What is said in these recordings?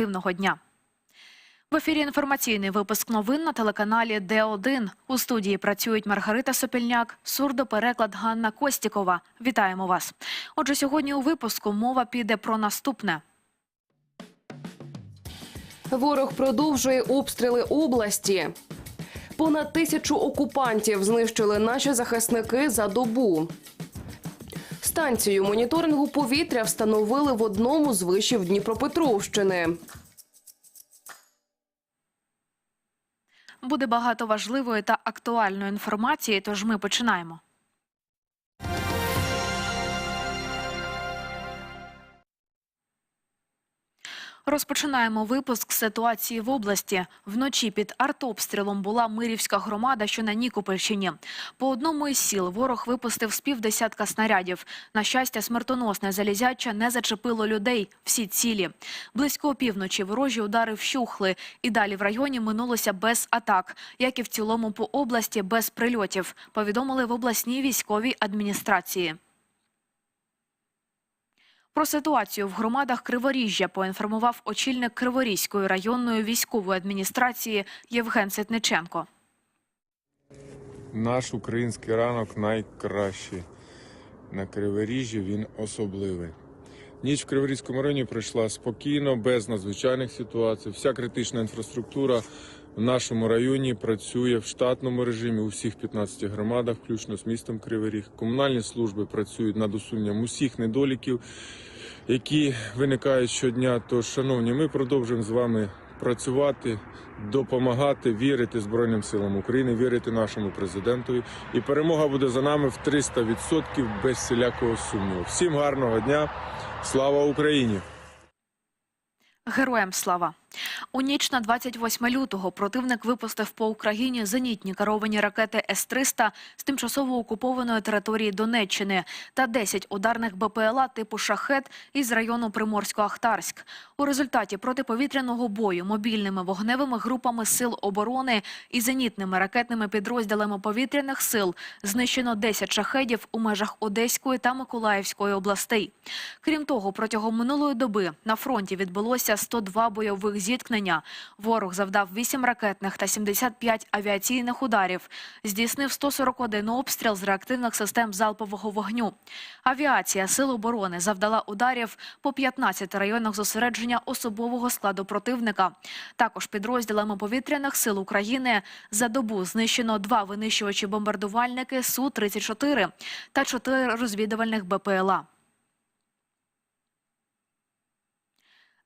активного дня. В ефірі інформаційний випуск новин на телеканалі Д1. У студії працюють Маргарита Сопільняк, сурдопереклад Ганна Костікова. Вітаємо вас. Отже, сьогодні у випуску мова піде про наступне. Ворог продовжує обстріли області. Понад тисячу окупантів знищили наші захисники за добу. Станцію моніторингу повітря встановили в одному з вишів Дніпропетровщини. Буде багато важливої та актуальної інформації, тож ми починаємо. Розпочинаємо випуск ситуації в області. Вночі під артобстрілом була Мирівська громада, що на Нікопольщині. По одному із сіл ворог випустив з півдесятка снарядів. На щастя, смертоносне залізяча не зачепило людей. Всі цілі. Близько опівночі ворожі удари вщухли. І далі в районі минулося без атак, як і в цілому по області без прильотів. Повідомили в обласній військовій адміністрації. Про ситуацію в громадах Криворіжжя поінформував очільник Криворізької районної військової адміністрації Євген Ситниченко. Наш український ранок найкращий. На Криворіжжі він особливий. Ніч в Криворізькому районі пройшла спокійно, без надзвичайних ситуацій. Вся критична інфраструктура в нашому районі працює в штатному режимі у всіх 15 громадах, включно з містом Кривий Ріг. Комунальні служби працюють над усуненням усіх недоліків, які виникають щодня. Тож, шановні, ми продовжуємо з вами працювати, допомагати, вірити Збройним силам України, вірити нашому президентові. І перемога буде за нами в 300% без всілякого сумніву. Всім гарного дня! Слава Україні! Героям слава! У ніч на 28 лютого противник випустив по Україні зенітні керовані ракети С-300 з тимчасово окупованої території Донеччини та 10 ударних БПЛА типу «Шахет» із району Приморсько-Ахтарськ. У результаті протиповітряного бою мобільними вогневими групами сил оборони і зенітними ракетними підрозділами повітряних сил знищено 10 шахедів у межах Одеської та Миколаївської областей. Крім того, протягом минулої доби на фронті відбулося 102 бойових зіткнення. Ворог завдав 8 ракетних та 75 авіаційних ударів. Здійснив 141 обстріл з реактивних систем залпового вогню. Авіація Сил оборони завдала ударів по 15 районах зосередження особового складу противника. Також підрозділами повітряних сил України за добу знищено два винищувачі-бомбардувальники Су-34 та чотири розвідувальних БПЛА.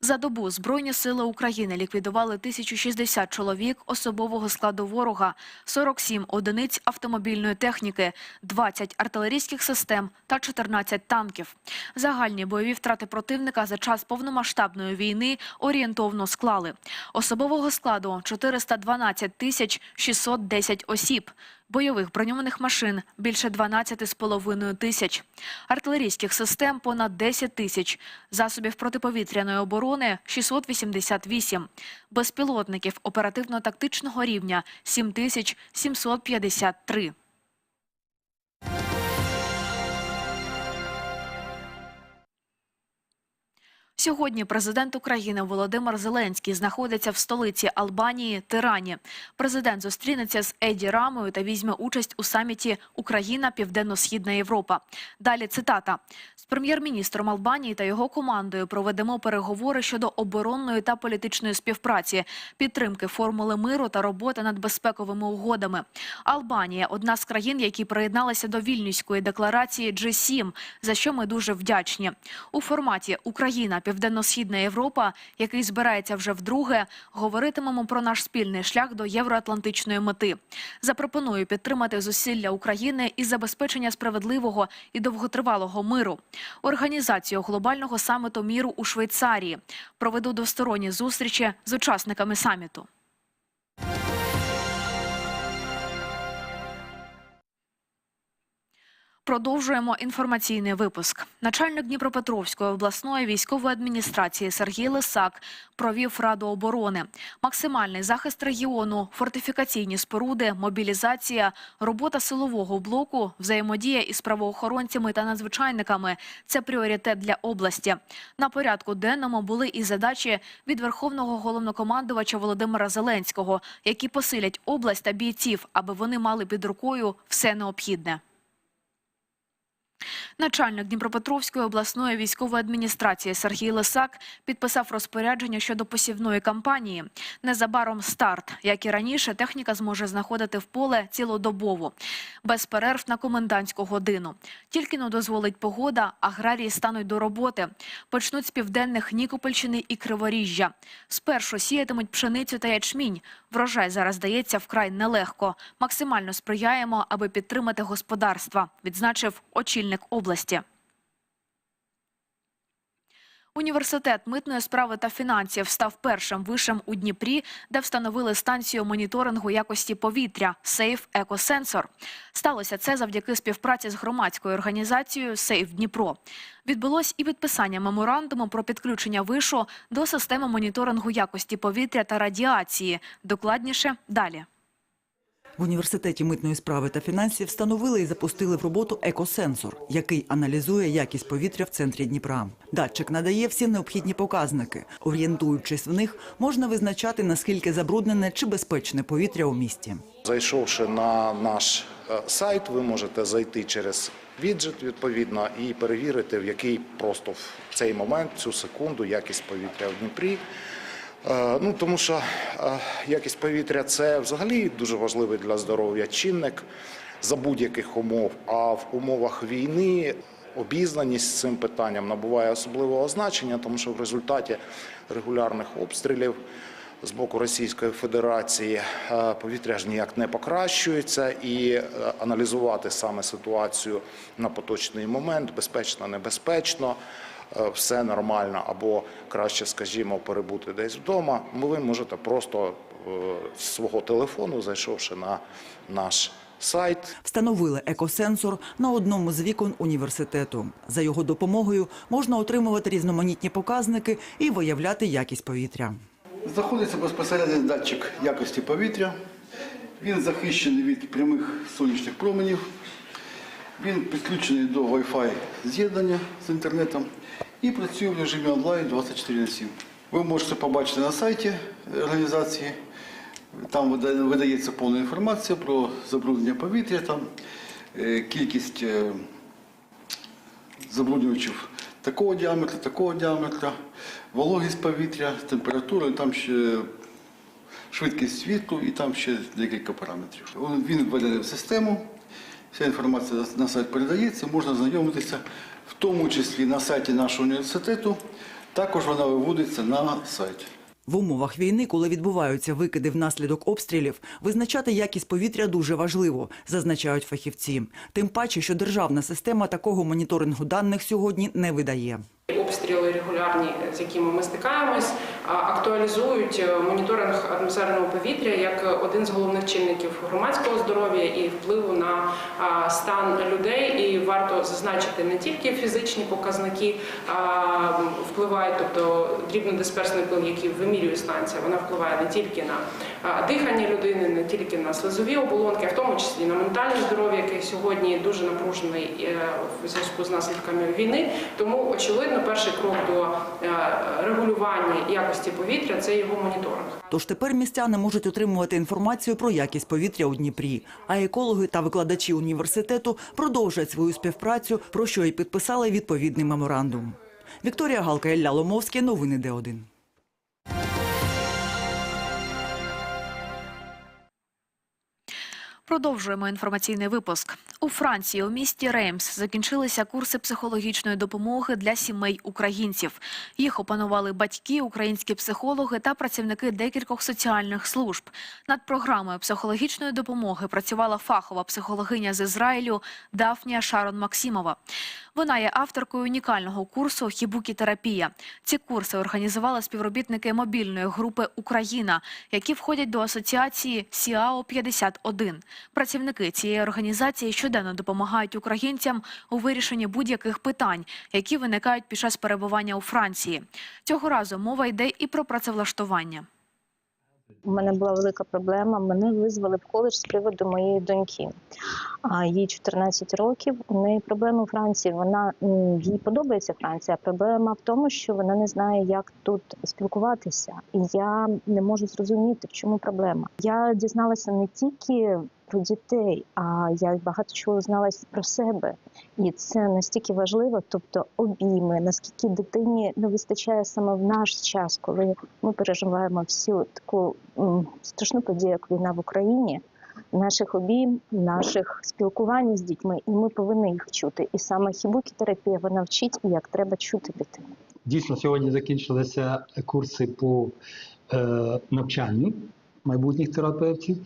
За добу Збройні сили України ліквідували 1060 чоловік особового складу ворога, 47 одиниць автомобільної техніки, 20 артилерійських систем та 14 танків. Загальні бойові втрати противника за час повномасштабної війни орієнтовно склали. Особового складу 412 тисяч 610 осіб. Бойових броньованих машин більше 12,5 тисяч, артилерійських систем понад 10 тисяч, засобів протиповітряної оборони 688, безпілотників оперативно-тактичного рівня 7753. Сьогодні президент України Володимир Зеленський знаходиться в столиці Албанії Тирані. Президент зустрінеться з Еді Рамою та візьме участь у саміті Україна Південно-Східна Європа. Далі цитата з прем'єр-міністром Албанії та його командою проведемо переговори щодо оборонної та політичної співпраці, підтримки формули миру та роботи над безпековими угодами. Албанія одна з країн, які приєдналися до вільнюської декларації G7, за що ми дуже вдячні. У форматі Україна Південно-Східна Європа, який збирається вже вдруге, говоритимемо про наш спільний шлях до євроатлантичної мети. Запропоную підтримати зусилля України і забезпечення справедливого і довготривалого миру. Організацію глобального саміту міру у Швейцарії проведу двосторонні зустрічі з учасниками саміту. Продовжуємо інформаційний випуск. Начальник Дніпропетровської обласної військової адміністрації Сергій Лисак провів раду оборони. Максимальний захист регіону, фортифікаційні споруди, мобілізація, робота силового блоку, взаємодія із правоохоронцями та надзвичайниками – це пріоритет для області. На порядку денному були і задачі від Верховного головнокомандувача Володимира Зеленського, які посилять область та бійців, аби вони мали під рукою все необхідне. Начальник Дніпропетровської обласної військової адміністрації Сергій Лисак підписав розпорядження щодо посівної кампанії. Незабаром старт. Як і раніше, техніка зможе знаходити в поле цілодобово, без перерв на комендантську годину. Тільки но дозволить погода, аграрії стануть до роботи. Почнуть з південних Нікопольщини і Криворіжжя. Спершу сіятимуть пшеницю та ячмінь. Врожай зараз дається вкрай нелегко. Максимально сприяємо, аби підтримати господарства, відзначив очільник області. Університет митної справи та фінансів став першим вишем у Дніпрі, де встановили станцію моніторингу якості повітря Сейф Екосенсор. Сталося це завдяки співпраці з громадською організацією Сейф Дніпро. Відбулось і підписання меморандуму про підключення вишу до системи моніторингу якості повітря та радіації. Докладніше далі. В університеті митної справи та фінансів встановили і запустили в роботу екосенсор, який аналізує якість повітря в центрі Дніпра. Датчик надає всі необхідні показники. Орієнтуючись в них, можна визначати наскільки забруднене чи безпечне повітря у місті. Зайшовши на наш е, сайт, ви можете зайти через віджит відповідно і перевірити, в який просто в цей момент, цю секунду, якість повітря в Дніпрі. Е, Ну тому що е, якість повітря це взагалі дуже важливий для здоров'я чинник за будь-яких умов. А в умовах війни обізнаність з цим питанням набуває особливого значення, тому що в результаті регулярних обстрілів з боку Російської Федерації е, повітря ж ніяк не покращується, і аналізувати саме ситуацію на поточний момент безпечно, небезпечно. Е, Все нормально, або краще, скажімо, перебути десь вдома. Ви можете просто е, з свого телефону, зайшовши на наш сайт, Встановили екосенсор на одному з вікон університету. За його допомогою можна отримувати різноманітні показники і виявляти якість повітря. Знаходиться безпосередньо датчик якості повітря. Він захищений від прямих сонячних променів. Він підключений до Wi-Fi з'єднання з інтернетом і працює в режимі онлайн 24 на 7. Ви можете побачити на сайті організації. Там видається повна інформація про забруднення повітря, там е, кількість е, забруднювачів такого діаметра, такого діаметра, вологість повітря, температура, там ще швидкість світу і там ще декілька параметрів. Він введений в систему, вся інформація на сайт передається, можна знайомитися, в тому числі на сайті нашого університету. Також вона виводиться на сайті. В умовах війни, коли відбуваються викиди внаслідок обстрілів, визначати якість повітря дуже важливо, зазначають фахівці. Тим паче, що державна система такого моніторингу даних сьогодні не видає. Обстріли регулярні, з якими ми стикаємось, актуалізують е, моніторинг атмосферного повітря як один з головних чинників громадського здоров'я і впливу на стан людей. І варто зазначити не тільки фізичні показники впливають, тобто дрібнодисперсний вплив, який вимірює станція, вона впливає не тільки на дихання людини, не тільки на слизові оболонки, а в тому числі на ментальне здоров'я, яке сьогодні дуже напружений е, в зв'язку з наслідками війни. Тому очевидно, перший крок до е, регулювання якості повітря це його моніторинг. Тож тепер містяни можуть отримувати інформацію про якість повітря у Дніпрі. А екологи та викладачі університету продовжать свою співпрацю, про що й підписали відповідний меморандум. Вікторія Галка, Ілля Ломовський. Новини Д1. Продовжуємо інформаційний випуск. У Франції у місті Реймс закінчилися курси психологічної допомоги для сімей українців. Їх опанували батьки, українські психологи та працівники декількох соціальних служб. Над програмою психологічної допомоги працювала фахова психологиня з Ізраїлю Дафнія Шарон Максимова. Вона є авторкою унікального курсу Хібукі-терапія. Ці курси організували співробітники мобільної групи Україна, які входять до асоціації СІАО 51 Працівники цієї організації щоденно допомагають українцям у вирішенні будь-яких питань, які виникають під час перебування у Франції. Цього разу мова йде і про працевлаштування. У мене була велика проблема. Мене визвали в коледж з приводу моєї доньки. Їй 14 років. У неї проблеми у Франції. Вона їй подобається Франція. Проблема в тому, що вона не знає, як тут спілкуватися. І я не можу зрозуміти, в чому проблема. Я дізналася не тільки про дітей, а я багато чого зналась про себе. І це настільки важливо, тобто обійми, наскільки дитині не вистачає саме в наш час, коли ми переживаємо всю таку страшну подію, як війна в Україні, наших обійм, наших спілкувань з дітьми, і ми повинні їх чути. І саме хібукі-терапія вона вчить, як треба чути дитину. Дійсно, сьогодні закінчилися курси по е, навчанню майбутніх терапевтів.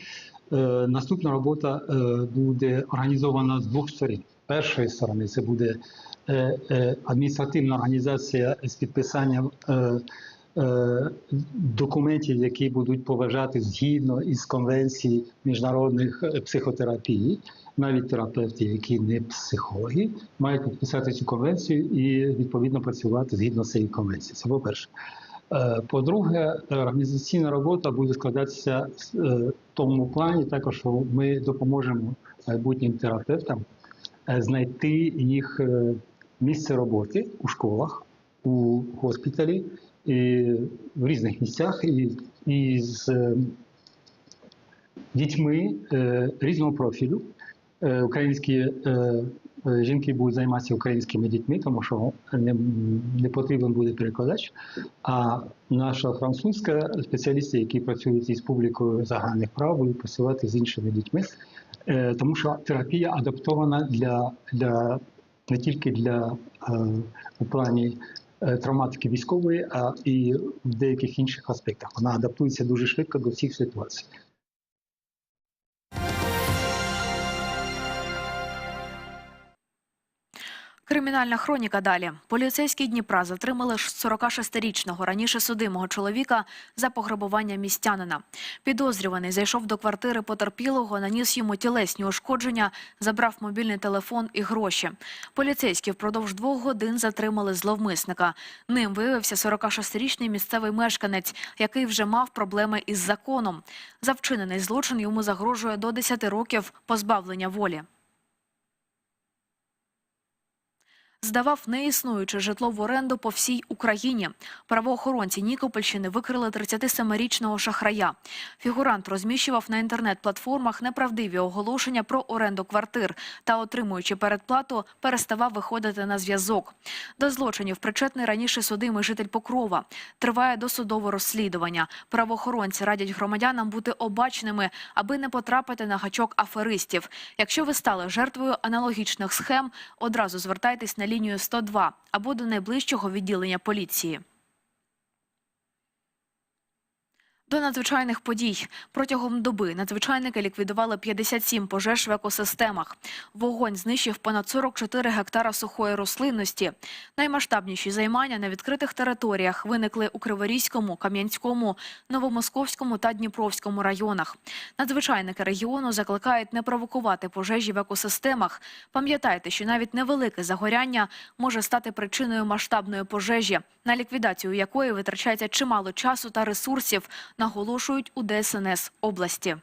Е, наступна робота е, буде організована з двох сторін. Першої сторони це буде е, адміністративна організація з підписанням документів, які будуть поважати згідно із конвенції міжнародних психотерапій. Навіть терапевти, які не психологи, мають підписати цю конвенцію і відповідно працювати згідно з цієї конвенції. Це по-перше. Е, По-друге, організаційна робота буде складатися е, в тому плані, також що ми допоможемо майбутнім терапевтам е, знайти їх е, місце роботи у школах, у госпіталі і в різних місцях, і, і з е, дітьми е, різного профілю. Е, Українські е, е, жінки будуть займатися українськими дітьми, тому що не, не потрібен буде перекладач. А наша французька спеціалісти, які працюють із публікою загальних прав, будуть працювати з іншими дітьми, Е, тому що терапія адаптована для, для не тільки для е, у плані е, травматики військової, а і в деяких інших аспектах. Вона адаптується дуже швидко до всіх ситуацій. Кримінальна хроніка далі. Поліцейські Дніпра затримали 46-річного раніше судимого чоловіка за пограбування містянина. Підозрюваний зайшов до квартири потерпілого, наніс йому тілесні ушкодження, забрав мобільний телефон і гроші. Поліцейські впродовж двох годин затримали зловмисника. Ним виявився 46-річний місцевий мешканець, який вже мав проблеми із законом. За вчинений злочин йому загрожує до 10 років позбавлення волі. Здавав неіснуюче житло в оренду по всій Україні. Правоохоронці Нікопольщини викрили 37-річного шахрая. Фігурант розміщував на інтернет-платформах неправдиві оголошення про оренду квартир та, отримуючи передплату, переставав виходити на зв'язок. До злочинів причетний раніше судимий житель Покрова. Триває досудове розслідування. Правоохоронці радять громадянам бути обачними, аби не потрапити на гачок аферистів. Якщо ви стали жертвою аналогічних схем, одразу звертайтесь на лінію 102 або до найближчого відділення поліції. До надзвичайних подій протягом доби надзвичайники ліквідували 57 пожеж в екосистемах. Вогонь знищив понад 44 гектара сухої рослинності. Наймасштабніші займання на відкритих територіях виникли у Криворізькому, Кам'янському, Новомосковському та Дніпровському районах. Надзвичайники регіону закликають не провокувати пожежі в екосистемах. Пам'ятайте, що навіть невелике загоряння може стати причиною масштабної пожежі, на ліквідацію якої витрачається чимало часу та ресурсів, наголошують у ДСНС області.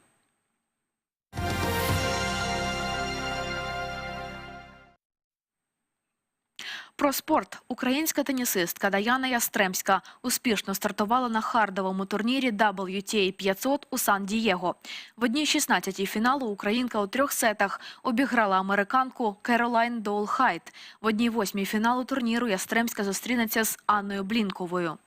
Про спорт українська тенісистка Даяна Ястремська успішно стартувала на хардовому турнірі WTA 500 у Сан-Дієго. В одній 16-й фіналу українка у трьох сетах обіграла американку Керолайн Доул Хайт. В одній восьмій фіналу турніру Ястремська зустрінеться з Анною Блінковою.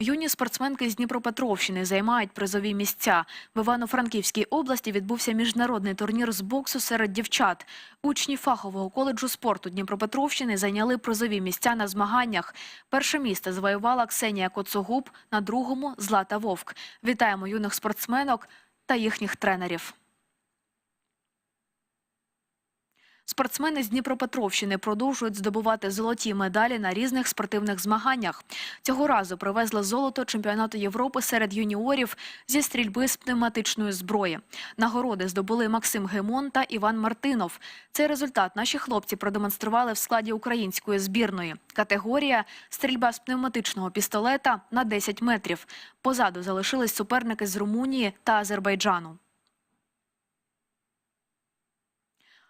Юні спортсменки з Дніпропетровщини займають призові місця. В Івано-Франківській області відбувся міжнародний турнір з боксу серед дівчат. Учні фахового коледжу спорту Дніпропетровщини зайняли призові місця на змаганнях. Перше місце завоювала Ксенія Коцогуб, на другому – Злата Вовк. Вітаємо юних спортсменок та їхніх тренерів. Спортсмени з Дніпропетровщини продовжують здобувати золоті медалі на різних спортивних змаганнях. Цього разу привезли золото чемпіонату Європи серед юніорів зі стрільби з пневматичної зброї. Нагороди здобули Максим Гемон та Іван Мартинов. Цей результат наші хлопці продемонстрували в складі української збірної. Категорія стрільба з пневматичного пістолета на 10 метрів. Позаду залишились суперники з Румунії та Азербайджану.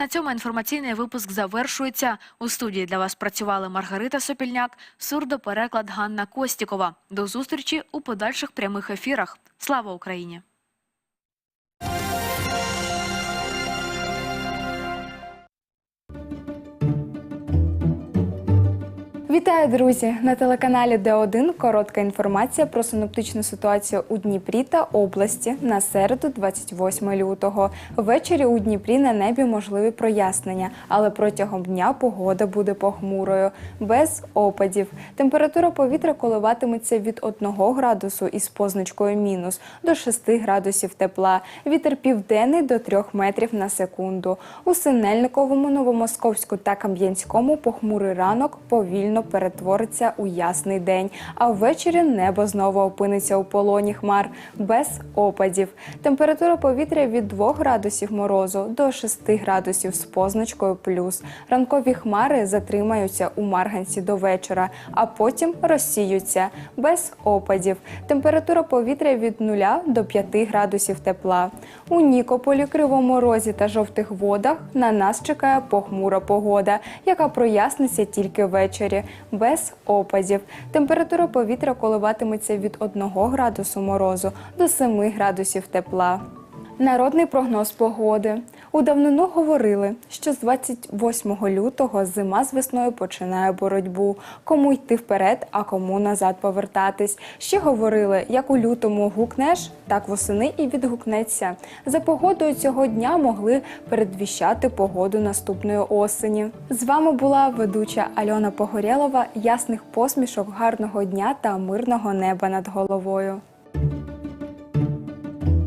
На цьому інформаційний випуск завершується. У студії для вас працювали Маргарита Сопільняк, сурдопереклад Ганна Костікова. До зустрічі у подальших прямих ефірах. Слава Україні! Вітаю, друзі! На телеканалі Д1 коротка інформація про синоптичну ситуацію у Дніпрі та області на середу, 28 лютого. Ввечері у Дніпрі на небі можливі прояснення, але протягом дня погода буде похмурою, без опадів. Температура повітря коливатиметься від 1 градусу із позначкою мінус до 6 градусів тепла. Вітер південний до 3 метрів на секунду. У Синельниковому, Новомосковську та Кам'янському похмурий ранок повільно перетвориться у ясний день, а ввечері небо знову опиниться у полоні хмар без опадів. Температура повітря від 2 градусів морозу до 6 градусів з позначкою плюс. Ранкові хмари затримаються у Марганці до вечора, а потім розсіються без опадів. Температура повітря від 0 до 5 градусів тепла. У Нікополі, Кривому Розі та жовтих водах на нас чекає похмура погода, яка проясниться тільки ввечері, без опадів. Температура повітря коливатиметься від 1 градусу морозу до 7 градусів тепла. Народний прогноз погоди. У давнину говорили, що з 28 лютого зима з весною починає боротьбу. Кому йти вперед, а кому назад повертатись. Ще говорили, як у лютому гукнеш, так восени і відгукнеться. За погодою цього дня могли передвіщати погоду наступної осені. З вами була ведуча Альона Погорєлова. Ясних посмішок, гарного дня та мирного неба над головою.